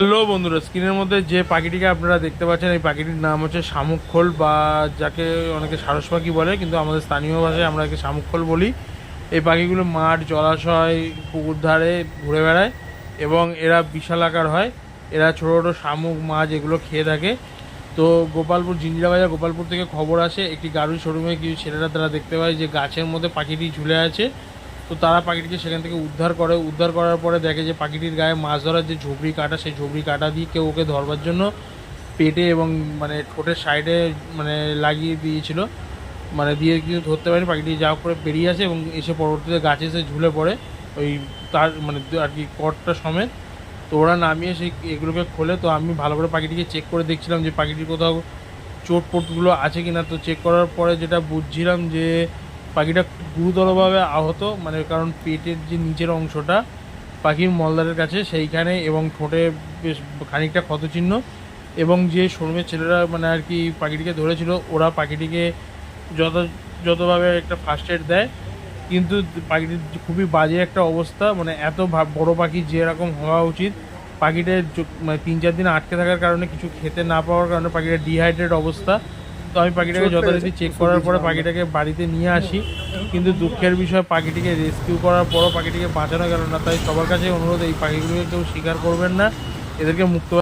Hello বন্ধুরা, স্ক্রিনের মধ্যে যে পাখিটিকে আপনারা দেখতে পাচ্ছেন, এই পাখিটির নাম হচ্ছে শামুকখোল বা যাকে অনেকে সারস পাখি বলে, কিন্তু আমাদের স্থানীয় ভাষায় আমরা একে শামুকখোল বলি। এই পাখিগুলো মাঠ, জলাশয়, পুকুর ধারে ঘুরে বেড়ায় এবং এরা বিশাল আকার হয়। এরা ছোটো ছোটো শামুক, মাছ এগুলো খেয়ে থাকে। তো গোপালপুর, জিঞ্জিরা বাজার গোপালপুর থেকে খবর আসে, একটি গাড়ি শোরুমে কিছু ছেলেরা তারা দেখতে পায় যে গাছের মধ্যে পাখিটি ঝুলে আছে। তো তারা পাখিটিকে সেখান থেকে উদ্ধার করে, উদ্ধার করার পরে দেখে যে পাখিটির গায়ে মাছ ধরার যে ঝুবড়ি কাটা, সেই ঝুবড়ি কাটা দিয়ে কেউ ওকে ধরবার জন্য পেটে এবং মানে ঠোঁটের সাইডে মানে লাগিয়ে দিয়েছিল। মানে দিয়ে কিন্তু ধরতে পারেনি, পাখিটি যা করে বেরিয়ে আসে এবং এসে পরবর্তীতে গাছে এসে ঝুলে পড়ে। ওই তার মানে আর কি কটটা সমেত। তো ওরা নামিয়ে সেই এগুলোকে খোলে। তো আমি ভালো করে পাখিটিকে চেক করে দেখছিলাম যে পাখিটির কোথাও চোট পোটগুলো আছে কিনা। তো চেক করার পরে যেটা বুঝছিলাম যে পাখিটা গুরুতরভাবে আহত মানে কারণ পেটের যে নিচের অংশটা পাখির মলদারের কাছে, সেইখানে এবং ঠোঁটে বেশ খানিকটা ক্ষতচিহ্ন এবং যে শোরুমের ছেলেরা মানে আর কি পাখিটিকে ধরেছিল, ওরা পাখিটিকে যত যতভাবে একটা ফার্স্ট এড দেয়, কিন্তু পাখিটির খুবই বাজে একটা অবস্থা মানে এত বড় পাখি যেরকম হওয়া উচিত। পাখিটা মানে তিন চার দিন আটকে থাকার কারণে কিছু খেতে না পাওয়ার কারণে পাখিটা ডিহাইড্রেট অবস্থা। তো আমি পাখিটাকে যথারীতি চেক করার পরে পাখিটাকে বাড়িতে নিয়ে আসি। কিন্তু দুঃখের বিষয় পাখিটিকে রেস্কিউ করার পরও পাখিটিকে বাঁচানো গেল না। তাই সবার কাছে অনুরোধ এই পাখিগুলোকে কেউ স্বীকার করবেন না। এদেরকে মুক্ত